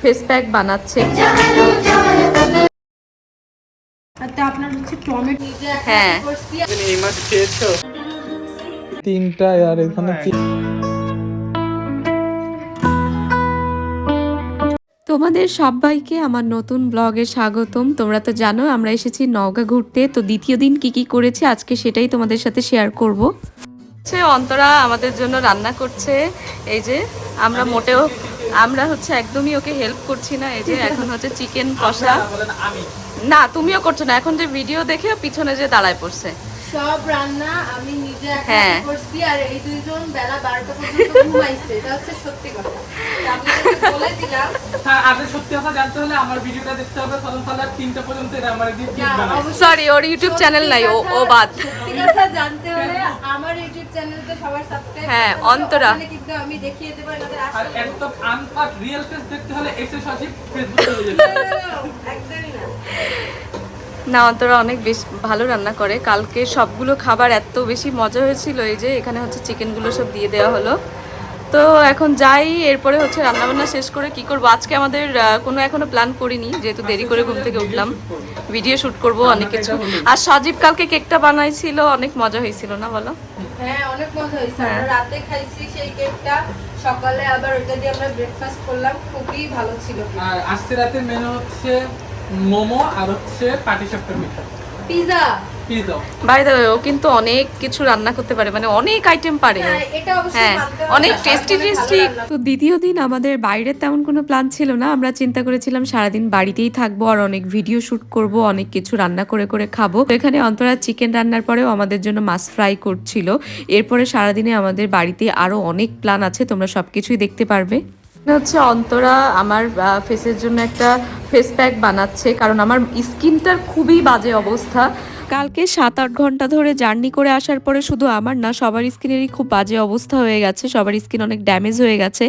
Face pack বানাচ্ছে। আপনার হচ্ছে টমেটো হ্যাঁ। তিনটা আর এখানে তোমাদের সবাইকে আমার নতুন ব্লগে স্বাগতম। তোমরা তো জানো আমরা এসেছি নওগাঁ ঘুরতে। তো দ্বিতীয় দিন কি কি করেছি আজকে সেটাই তোমাদের সাথে শেয়ার করব। অন্তরা আমাদের জন্য রান্না করছে। এই যে আমরা মোটেও আমরা হচ্ছে একদমই ওকে হেল্প করছি না এই যে এখন হচ্ছে চিকেন কষা। না তুমিও করছ না এখন যে ভিডিও দেখে পিছনে যে দাঁড়ায় পড়ছে। সব রান্না আমি নিজে হ্যাঁ। করছি আর এই দুইজন বেলা বারোটা পর্যন্ত ঘুমাইছে এটা হচ্ছে সত্যি কথা। আমি বলে দিলাম হ্যাঁ আগে সত্যি কথা জানতে হলে আমার ভিডিওটা দেখতে হবে আর তিনটা পর্যন্ত এরা আমার দিয়ে সরি ওর ইউটিউব চ্যানেল নাই ও ও বাদ। সত্যি কথা জানতে হলে আমার ইউটিউব চ্যানেলটা সবার সাবস্ক্রাইব হ্যাঁ, অন্তরা। কিন্তু আমি দেখিয়ে দেবো এনাদের আর একদম আনপাট রিয়েল ফেস দেখতে হলে এসে ফেসবুকে চলে যেতে একদমই না। না অন্তরা অনেক বেশ ভালো রান্না করে। কালকে সবগুলো খাবার এত বেশি মজা হয়েছিল এই যে এখানে হচ্ছে চিকেনগুলো সব দিয়ে দেওয়া হলো। তো এখন যাই এরপরে হচ্ছে রান্নাবান্না শেষ করে কি করব? আজকে আমাদের কোনো এখনও প্ল্যান করিনি যেহেতু দেরি করে ঘুম থেকে উঠলাম। ভিডিও শুট করব অনেক কিছু। আর সজীব কালকে কেকটা বানাইছিল অনেক মজা হয়েছিল না বলো? হ্যাঁ অনেক মজা হয়েছে। হ্যাঁ। রাতে খাইছি সেই কেকটা সকালে আবার ওইটা দিয়ে আমরা ব্রেকফাস্ট করলাম খুবই ভালো ছিল আর আজকে রাতের মেনু হচ্ছে মোমো আর হচ্ছে পাটি সাপটার মিঠা পিজা বাই দ্য ও কিন্তু অনেক কিছু রান্না করতে পারে মানে অনেক আইটেম পারে। হ্যাঁ এটা অবশ্যই হ্যাঁ মানতে হবে। অনেক টেস্টি টেস্টি তো দ্বিতীয় দিন আমাদের বাইরের তেমন কোনো প্ল্যান ছিল না। আমরা চিন্তা করেছিলাম সারাদিন বাড়িতেই থাকব আর অনেক ভিডিও শুট করব অনেক কিছু রান্না করে করে খাব। তো এখানে অন্তরা চিকেন রান্নার পরেও আমাদের জন্য মাছ ফ্রাই করছিল। এরপরে সারাদিনে আমাদের বাড়িতে আরও অনেক প্ল্যান আছে তোমরা সবকিছুই দেখতে পারবে। হচ্ছে অন্তরা আমার ফেসের জন্য একটা ফেস প্যাক বানাচ্ছে কারণ আমার স্কিনটার খুবই বাজে অবস্থা। কালকে সাত আট ঘণ্টা ধরে জার্নি করে আসার পরে শুধু আমার না, সবার স্কিনেরই খুব বাজে অবস্থা হয়ে গেছে। সবার স্কিন অনেক ড্যামেজ হয়ে গেছে।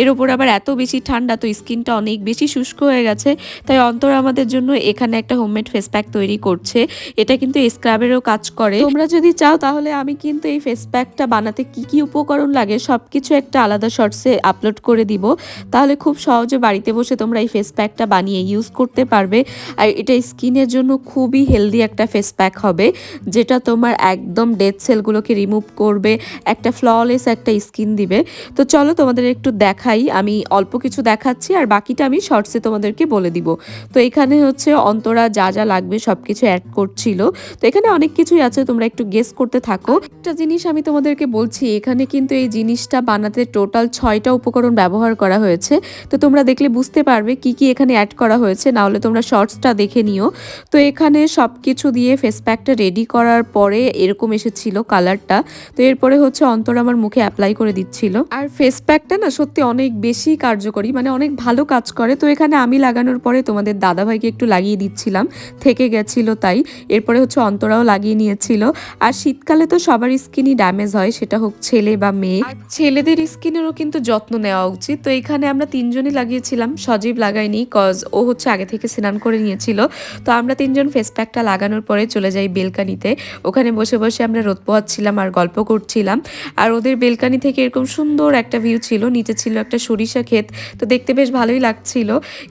এর উপর আবার এত বেশি ঠান্ডা, তো স্কিনটা অনেক বেশি শুষ্ক হয়ে গেছে। তাই অন্তর আমাদের জন্য এখানে একটা হোমমেড ফেস প্যাক তৈরি করছে। এটা কিন্তু স্ক্রাবেরও কাজ করে। তোমরা যদি চাও তাহলে আমি কিন্তু এই ফেস প্যাকটা বানাতে কি কি উপকরণ লাগে, সবকিছু একটা আলাদা শর্টসে আপলোড করে দিব। তাহলে খুব সহজে বাড়িতে বসে তোমরা এই ফেস প্যাকটা বানিয়ে ইউজ করতে পারবে। আর এটা স্কিনের জন্য খুবই হেলদি একটা ফেস প্যাক হবে, যেটা তোমার একদম ডেড সেলগুলোকে রিমুভ করবে, একটা ফ্ললেস একটা স্কিন দিবে। তো চলো তোমাদের একটু দেখাই, আমি অল্প কিছু দেখাচ্ছি আর বাকিটা আমি শর্টসে তোমাদেরকে বলে দিব। তো এখানে হচ্ছে অন্তরা যা যা লাগবে সব কিছু অ্যাড করছিল। তো এখানে অনেক কিছুই আছে, তোমরা একটু গেস করতে থাকো। একটা জিনিস আমি তোমাদেরকে বলছি, এখানে কিন্তু এই জিনিসটা বানাতে টোটাল ছয়টা উপকরণ ব্যবহার করা হয়েছে। তো তোমরা দেখলে বুঝতে পারবে কি কি এখানে অ্যাড করা হয়েছে না হলে তোমরা শর্টসটা দেখে নিও। তো এখানে সব কিছু দিয়ে ফেস প্যাকটা রেডি করার পরে এরকম এসেছিল কালারটা তো এরপরে হচ্ছে অন্তর আমার মুখে অ্যাপ্লাই করে দিচ্ছিল। আর ফেস প্যাকটা না সত্যি অনেক বেশি কার্যকরী মানে অনেক ভালো কাজ করে। তো এখানে আমি লাগানোর পরে তোমাদের দাদাভাইকে একটু লাগিয়ে দিচ্ছিলাম, থেকে গেছিল তাই। এরপরে হচ্ছে অন্তরাও লাগিয়ে নিয়েছিল। আর শীতকালে তো সবার স্কিনই ড্যামেজ হয়, সেটা হোক ছেলে বা মেয়ে। ছেলেদের স্কিনেরও কিন্তু যত্ন নেওয়া উচিত। তো এখানে আমরা তিনজনই লাগিয়েছিলাম, সজীব লাগাইনি কজ ও হচ্ছে আগে থেকে স্নান করে নিয়েছিল। তো আমরা তিনজন ফেস প্যাকটা লাগানোর পরে চলে যাই বেলকানিতে। ওখানে বসে বসে আমরা রোদ পোহাচ্ছিলাম আর গল্প করছিলাম। আর ওদের বেলকানি থেকে এরকম সুন্দর একটা ভিউ ছিল, নিচে ছিল একটা সরিষা ক্ষেত, তো দেখতে বেশ ভালোই লাগছিল।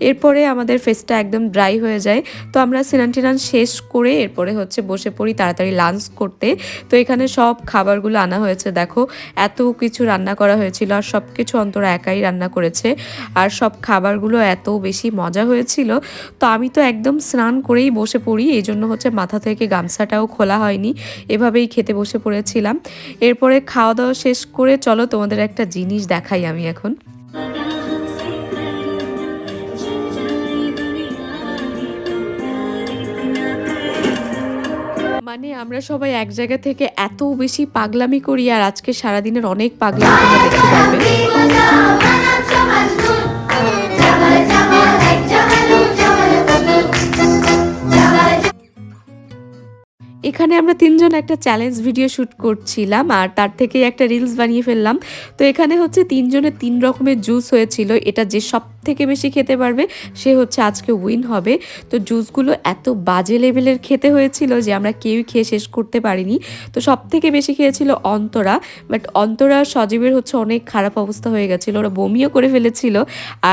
এরপরে আমাদের ফেসটা একদম ড্রাই হয়ে যায়। তো আমরা স্নান টিনান শেষ করে এরপরে হচ্ছে বসে পড়ি তাড়াতাড়ি লাঞ্চ করতে। তো এখানে সব খাবারগুলো আনা হয়েছে, দেখো। এত কিছু রান্না করা হয়েছিল আর সব কিছু অন্তরা একাই রান্না করেছে। আর সব খাবারগুলো এত বেশি মজা হয়েছিল। তো আমি তো একদম স্নান করেই বসে পড়ি, এই জন্য হচ্ছে মাথা থেকে গামছাটাও খোলা হয়নি। এভাবেই খেতে বসে পড়েছিলাম। এরপরে খাওয়া দাওয়া শেষ করে চলো তোমাদের একটা জিনিস দেখাই আমি এখন। মানে আমরা সবাই এক জায়গা থেকে এত বেশি পাগলামি করি আর আজকে সারাদিনের অনেক পাগলামি দেখতে পারবে। এখানে আমরা তিনজন একটা চ্যালেঞ্জ ভিডিও শ্যুট করছিলাম আর তার থেকে একটা রিলস বানিয়ে ফেললাম। তো এখানে হচ্ছে তিনজনের তিন রকমের জুস হয়েছিল। এটা যে সব থেকে বেশি খেতে পারবে, সে হচ্ছে আজকে উইন হবে। তো জুসগুলো এত বাজে লেভেলের খেতে হয়েছিল যে আমরা কেউই খেয়ে শেষ করতে পারিনি। তো সব থেকে বেশি খেয়েছিল অন্তরা। বাট অন্তরা সজীবের হচ্ছে অনেক খারাপ অবস্থা হয়ে গেছিল। ওরা বমিও করে ফেলেছিল।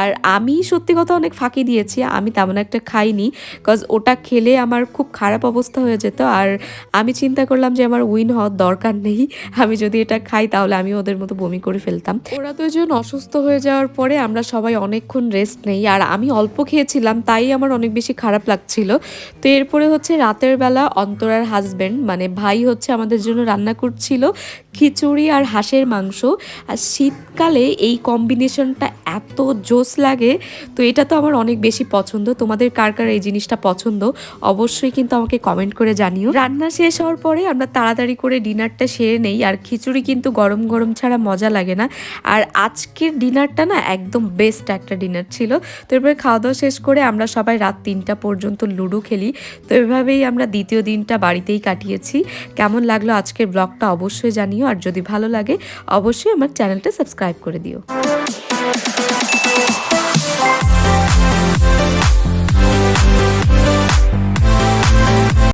আর আমি সত্যি কথা অনেক ফাঁকি দিয়েছি। আমি তেমন একটা খাইনি। কজ ওটা খেলে আমার খুব খারাপ অবস্থা হয়ে যেত। আর আমি চিন্তা করলাম যে আমার উইন হওয়ার দরকার নেই, আমি যদি এটা খাই তাহলে আমি ওদের মতো বমি করে ফেলতাম। ওরা দুজন অসুস্থ হয়ে যাওয়ার পরে আমরা সবাই অনেকক্ষণ রেস্ট নেই, আর আমি অল্প খেয়েছিলাম, তাই আমার অনেক বেশি খারাপ লাগছিল। তো এরপরে হচ্ছে রাতের বেলা অন্তরার হাজবেন্ড মানে ভাই হচ্ছে আমাদের জন্য রান্না করছিল খিচুড়ি আর হাঁসের মাংস। আর শীতকালে এই কম্বিনেশনটা এত জোস লাগে, তো এটা তো আমার অনেক বেশি পছন্দ। তোমাদের কার কার এই জিনিসটা পছন্দ? অবশ্যই কিন্তু আমাকে কমেন্ট করে জানিও। রান্না শেষ হওয়ার পরে আমরা তাড়াতাড়ি করে ডিনারটা সেরে নেই। আর খিচুড়ি কিন্তু গরম গরম ছাড়া মজা লাগে না। আর আজকের ডিনারটা না একদম বেস্ট একটা ডিনার ছিল। তো এরপরে খাওয়া দাওয়া শেষ করে আমরা সবাই রাত তিনটা পর্যন্ত লুডো খেলি। তো এভাবেই আমরা দ্বিতীয় দিনটা বাড়িতেই কাটিয়েছি। কেমন লাগল আজকের ব্লগটা অবশ্যই জানিও। আর যদি ভালো লাগে, অবশ্যই আমার চ্যানেলটা সাবস্ক্রাইব করে দিও।